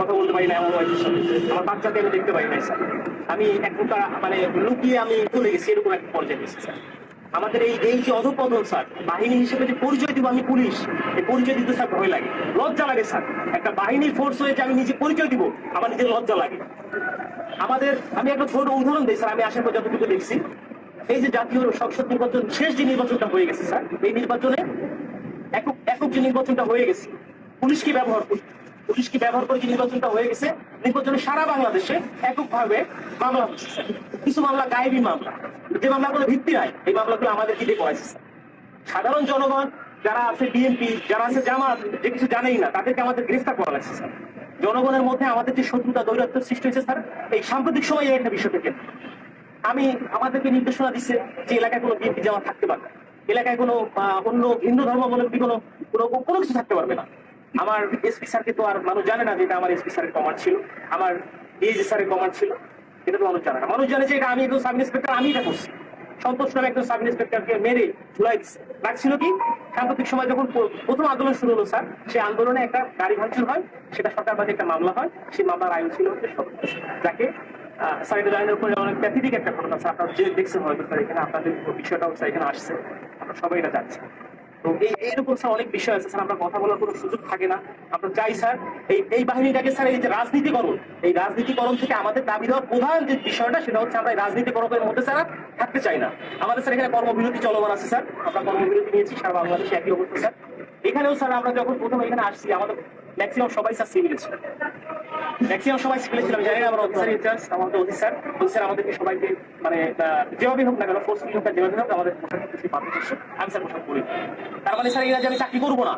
কথা বলতে পারি না, এমন ওয়াইফের সাথে আমার বাচ্চাকে আমি দেখতে পাই নাই স্যার। আমি এক প্রকার মানে লুকিয়ে আমি চলে গেছি, এরকম একটা পর্যায়ে গেছি স্যার। আমাদের এই এই যে অধপতন, স্যার, বাহিনী হিসেবে যে পরিচয় দিব আমি পুলিশ, এই পরিচয় দিতে, স্যার, ভয় লাগে। লজ্জা লাগে, স্যার। একটা বাহিনীর ফোর্স হয়ে যে আমি নিজে পরিচয় দিব, আমার নিজের লজ্জা লাগে। আমাদের, আমি একটা ছোট উদাহরণ দিই, স্যার, আমি আসার পর যতটুকু দেখছি। এই যে জাতীয় সংসদ নির্বাচন, শেষ যে নির্বাচনটা হয়ে গেছে, স্যার, এই নির্বাচনে একক একক যে নির্বাচনটা হয়ে গেছে, পুলিশ কি ব্যবহার করি পুলিশ কি ব্যবহার করে যে নির্বাচনটা হয়ে গেছে, নির্বাচনে সারা বাংলাদেশে এককভাবে মামলা হচ্ছে। কিছু মামলা গায়েবী মামলা। যে মামলাগুলো ভিত্তি নাই, এই মামলাগুলো আমাদের কি স্যার। সাধারণ জনগণ যারা আছে বিএনপি, যারা আছে জামাত, যে কিছু জানেই না, তাদেরকে আমাদের গ্রেফতার করা লাগছে, স্যার। জনগণের মধ্যে আমাদের যে শত্রুতা দৈরাত্ম সৃষ্টি হয়েছে, স্যার, এই সাম্প্রতিক সময়ে এই একটা বিষয় থেকে আমি আমাদেরকে নির্দেশনা দিচ্ছে যে এলাকায় কোনো বিএনপি জামাত থাকতে পারবে। এলাকায় কোনো অন্য হিন্দু ধর্মাবলম্বী কোনো কোনো কোনো কিছু থাকতে পারবে না। আমার এসপি স্যারকে তো আর মানুষ জানে না যে এটা আমার এসপি স্যারের কমান্ড ছিল। আমার ডিএজি স্যারের কমান্ড ছিল। এটা তো মানুষ জানে না। মানুষ জানে যে এটা আমি একজন সাব ইন্সপেক্টর আমি এটা করছি। সন্তোষ নামে একজন সাব ইন্সপেক্টরকে মেরে ঝুলাই রাখছিল কি? সাম্প্রতিক সময় যখন প্রথম আন্দোলন শুরু হলো স্যার সেই আন্দোলনে একটা গাড়ি ভাঙচুর হয়, সেটা সরকার বাদে একটা মামলা হয়। সেই মামলার আয়ু ছিল হচ্ছে সত্তর। যাকে এটা লাইনের উপরে অনেক প্যাথেটিক একটা ঘটনা স্যার আপনারা যে দেখছেন হয়তো স্যার এখানে আপনাদের বিষয়টাও স্যার এখানে আসছে। আমরা সবাই এটা জানছি। তো এই এইরকম স্যার অনেক বিষয় আছে, স্যার, আমরা কথা বলার কোনো সুযোগ থাকে না। আমরা চাই, স্যার, এই এই বাহিনীটাকে, স্যার, এই যে রাজনীতিকরণ, এই রাজনীতিকরণ থেকে আমাদের দাবি দেওয়ার প্রধান যে বিষয়টা, সেটা হচ্ছে আমরা এই রাজনীতিকরণের মধ্যে, স্যার, থাকতে চাই না। আমাদের, স্যার, এখানে কর্মবিরতি চলমান আছে, স্যার। আমরা কর্মবিরতি নিয়েছি, সারা বাংলাদেশে একই অবস্থা, স্যার। এখানেও, স্যার, আমরা যখন প্রথম এখানে আসছি, আমাদের ম্যাক্সিমাম সবাই স্যার সিভিল ছিল। ম্যাক্সিমাম সবাই সিভিলে ছিলাম জানি না আমরা অফিসার ইনচার্জ আমাদের অফিসার অফিসার আমাদেরকে সবাইকে মানে যেভাবে হোক না কেন ফোর্স হোক আর যেভাবে হোক, আমাদের আমি স্যার পোশাক করি তার মানে স্যার এরা যে আমি চাকরি করব না।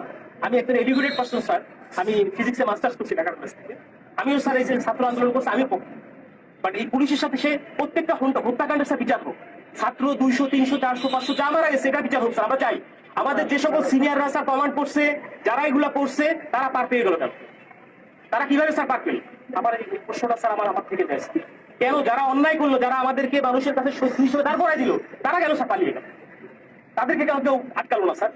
আমি একটা এডুকেটেড পার্সন স্যার। আমি ফিজিক্সে মাস্টার্স করছি ঢাকার কলেজ থেকে আমিও স্যার এই যে ছাত্র আন্দোলন করছি আমি পক্ষে। বাট এই পুলিশের সাথে সে প্রত্যেকটা হত্যা, হত্যাকাণ্ডের সাথে বিচার হোক। ছাত্র দুইশো, তিনশো, চারশো, পাঁচশো, যা মারা গেছে, এটা বিচার হোক, স্যার। আমরা চাই আমাদের যে সকল সিনিয়ররা স্যার কমান্ড করছে, যারা এগুলা করছে, তারা পার পেয়ে গেল কেন তারা কীভাবে স্যার পার পেল? আমার এই প্রশ্নটা স্যার আমার আমার থেকে যায় কেন যারা অন্যায় করল, যারা আমাদেরকে মানুষের কাছে শত্রু হিসেবে দাঁড় করাই দিল, তারা কেন স্যার পালিয়ে গেল? তাদেরকে কেন কেউ আটকালো না, স্যার?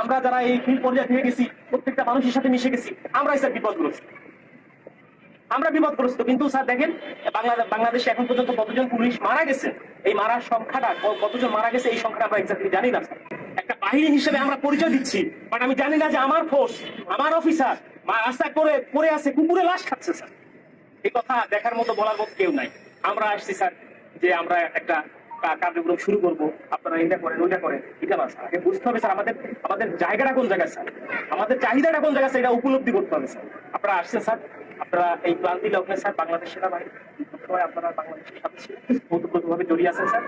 আমরা যারা এই ফিল্ড পর্যায়ে থেকে গেছি, প্রত্যেকটা মানুষের সাথে মিশে গেছি, আমরাই স্যার বিপদগ্রস্ত। আমরা বিপদগ্রস্ত। কিন্তু স্যার দেখেন বাংলাদেশ বাংলাদেশে এখন পর্যন্ত কতজন পুলিশ মারা গেছে? এই মারার সংখ্যাটা কতজন মারা গেছে, এই সংখ্যাটা আমরা এক্সাক্টলি জানি না, স্যার। বাহিনী হিসেবে আমরা পরিচয় দিচ্ছি বাট আমি জানি না যে আমার ফোর্স আমার অফিসার রাস্তায় পড়ে পড়ে আছে, কুকুরে লাশ খাচ্ছে স্যার এই কথা দেখার মতো বলার মতো কেউ নাই। আমরা আসছি স্যার যে আমরা একটা কার্যক্রম শুরু করব। আপনারা এটা করেন, ওইটা করেন। এটা না স্যার আগে বুঝতে হবে স্যার আমাদের আমাদের জায়গাটা কোন জায়গায় স্যার আমাদের চাহিদাটা কোন জায়গায় স্যার এটা উপলব্ধি করতে হবে স্যার আপনারা আসছেন স্যার আপনারা এই ক্লান্তি লগ্নে স্যার বাংলাদেশ সেনাবাহিনী। আপনারা বাংলাদেশের জড়িয়ে আছেন, স্যার।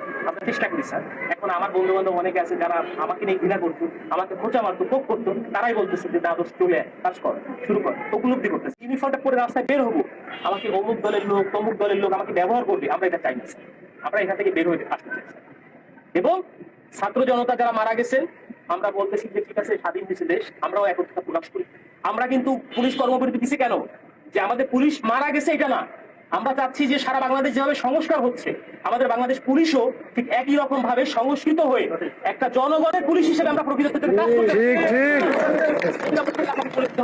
চেষ্টা করি, স্যার। এখন আমার বন্ধু বান্ধব অনেকে আছে যারা আমাকে নিয়ে ঘৃণা করতো, আমাকে করতো, তারাই বলতেছে যে চলে কাজ কর, শুরু কর। উপলব্ধি করতেছে। ইউনিফর্মটা পরে রাস্তায় বের হব। আমাকে অমুক দলের লোক, তমুক দলের লোক আমাকে ব্যবহার করবে, আমরা এটা চাই না, স্যার। আমরা এখান থেকে বের আসতে চাই। এবং ছাত্র জনতা যারা মারা গেছেন, আমরা বলতেছি যে, ঠিক আছে, স্বাধীন দেশে দেশ, আমরাও একত্রতা প্রকাশ করি। আমরা কিন্তু পুলিশ কর্মবিরতি দিছি কেন? যে আমাদের পুলিশ মারা গেছে এটা না। আমরা চাচ্ছি যে সারা বাংলাদেশ যেভাবে সংস্কার হচ্ছে আমাদের বাংলাদেশ পুলিশও ঠিক একই রকম ভাবে সংস্কৃত হয়ে একটা জনগণের পুলিশ হিসেবে আমরা প্রকৃত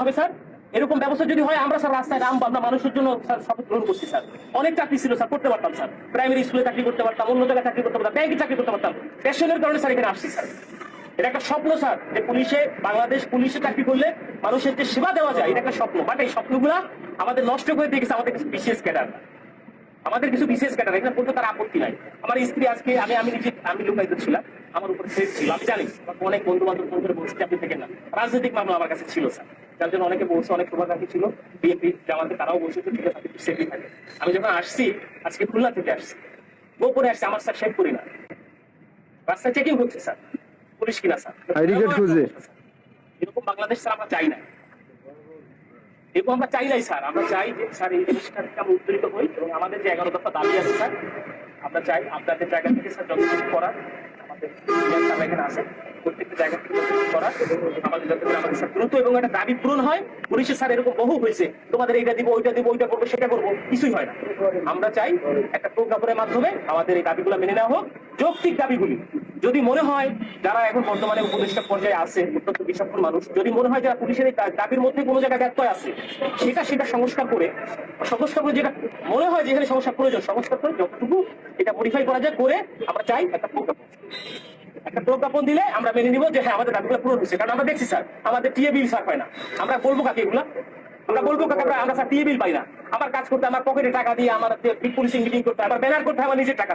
হবে স্যার। এরকম ব্যবস্থা যদি হয় আমরা স্যার রাস্তায় নামবো আমরা মানুষের জন্য স্যার শপথ গ্রহণ করছি স্যার। অনেক চাকরি ছিল স্যার করতে পারতাম স্যার। প্রাইমারি স্কুলে চাকরি করতে পারতাম অন্য জায়গায় চাকরি করতে পারতাম ব্যাংকে চাকরি করতে পারতাম। প্যাশনের কারণে স্যার এখানে আসছি স্যার। এটা একটা স্বপ্ন, স্যার। যে পুলিশে, বাংলাদেশ পুলিশে চাকরি করলে মানুষের যে সেবা দেওয়া যায়, এটা একটা স্বপ্ন। বাট এই স্বপ্নগুলা আমাদের নষ্ট করে দিয়ে আমাদের কিছু বিশেষ ক্যাডার। আমাদের কিছু বিশেষ ক্যাটার এখানে বলতে তার আপত্তি নাই। আমার স্ত্রী আজকে, আমি আমি নিজে, আমি লোকায়িত ছিলাম, আমার উপর সেট ছিল। আমি জানি অনেক বন্ধু বান্ধব ফোন করে বলছি আপনি থেকে না। রাজনৈতিক মামলা আমার কাছে ছিল, স্যার। যার জন্য অনেকে বলছে, অনেক শুভাকাঙ্ক্ষী ছিল। বিএনপি, জামাতে তারাও বলছে ঠিক আছে, আপনি সেফলি থাকে আমি যখন আসছি, আজকে খুলনা থেকে আসছি। গোপনে আসছে, আমার স্যার শেখ করি না। রাস্তায় চেকিং হচ্ছে স্যার। পুলিশ কিনা স্যার খুঁজে। এরকম বাংলাদেশ স্যার আমরা চাই না। এরকম আমরা চাই নাই স্যার আমরা চাই যে স্যার এই জিনিসটা থেকে আমরা উত্তরিত হই এবং আমাদের যে এগারো দফা দাবি আছে স্যার আমরা চাই আপনাদের জায়গা থেকে স্যার যত কিছু করার আমাদের senior এখানে আছে প্রত্যেকটা জায়গা থেকে তথ্য আমাদের যাতে করে আমাদের স্যার দ্রুত এবং একটা দাবি পূরণ হয়। পুলিশের স্যার এরকম বহু হয়েছে। তোমাদের এইটা দিব ওইটা দিব ওইটা করব সেটা করব কিছুই হয় না। আমরা চাই একটা প্রজ্ঞাপনের মাধ্যমে আমাদের এই দাবিগুলো মেনে নেওয়া হোক। যৌক্তিক দাবিগুলি। যদি মনে হয় যারা এখন বর্তমানে উপদেষ্টা পর্যায়ে আছে, অত্যন্ত বিচক্ষণ মানুষ, যদি মনে হয় যারা পুলিশের এই দাবির মধ্যে কোনো জায়গায় ব্যত্যয় আছে, সেটা সেটা সংস্কার করে সংস্কার করে যেটা মনে হয় যে এখানে সংস্কার প্রয়োজন, সংস্কার করে যতটুকু এটা মডিফাই করা যায় করে আমরা চাই একটা প্রজ্ঞাপন। একটা প্রজ্ঞাপন দিলে আমরা মেনে নিব যে হ্যাঁ আমাদের দাবিগুলো পূরণ হচ্ছে কারণ আমরা দেখছি, স্যার, আমাদের টিএ বিল স্যার, হয় না। আমরা বলব কাকে এগুলা? আমরা বলব কাকে? আমরা আমরা, স্যার টিএ বিল পাই না। আমার কাজ করতে, আমার পকেটে টাকা দিয়ে আমার পুলিশিং মিটিং করতে আমার ব্যানার করতে আমার নিজের টাকা।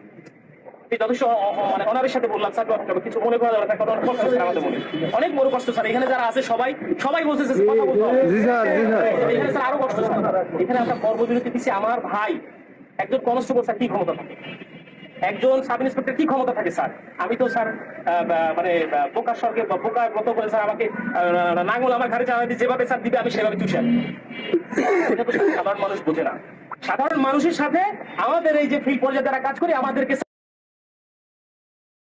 যথেষ্ট মানে অনারের সাথে বললাম স্যার কিছু মনে করা যাবে কারণ অনেক কষ্ট স্যার আমাদের মনে। অনেক বড় কষ্ট স্যার এখানে যারা আছে সবাই সবাই কথা বলতে হবে। এখানে স্যার আরও কষ্ট স্যার এখানে আমরা কর্মবিরতি দিচ্ছি আমার ভাই একজন কনস্টেবল স্যার কি ক্ষমতা থাকে? একজন সাব ইন্সপেক্টর কি ক্ষমতা থাকে স্যার? আমি তো স্যার মানে বোকার স্বর্গে বা বোকার মতো করে স্যার আমাকে নাঙ্গল আমার ঘাড়ে চালাতে যেভাবে স্যার দিবে আমি সেভাবে চুষে এটা তো স্যার সাধারণ মানুষ বোঝে না। সাধারণ মানুষের সাথে আমাদের এই যে ফিল্ড পর্যায়ে যারা কাজ করি আমাদেরকে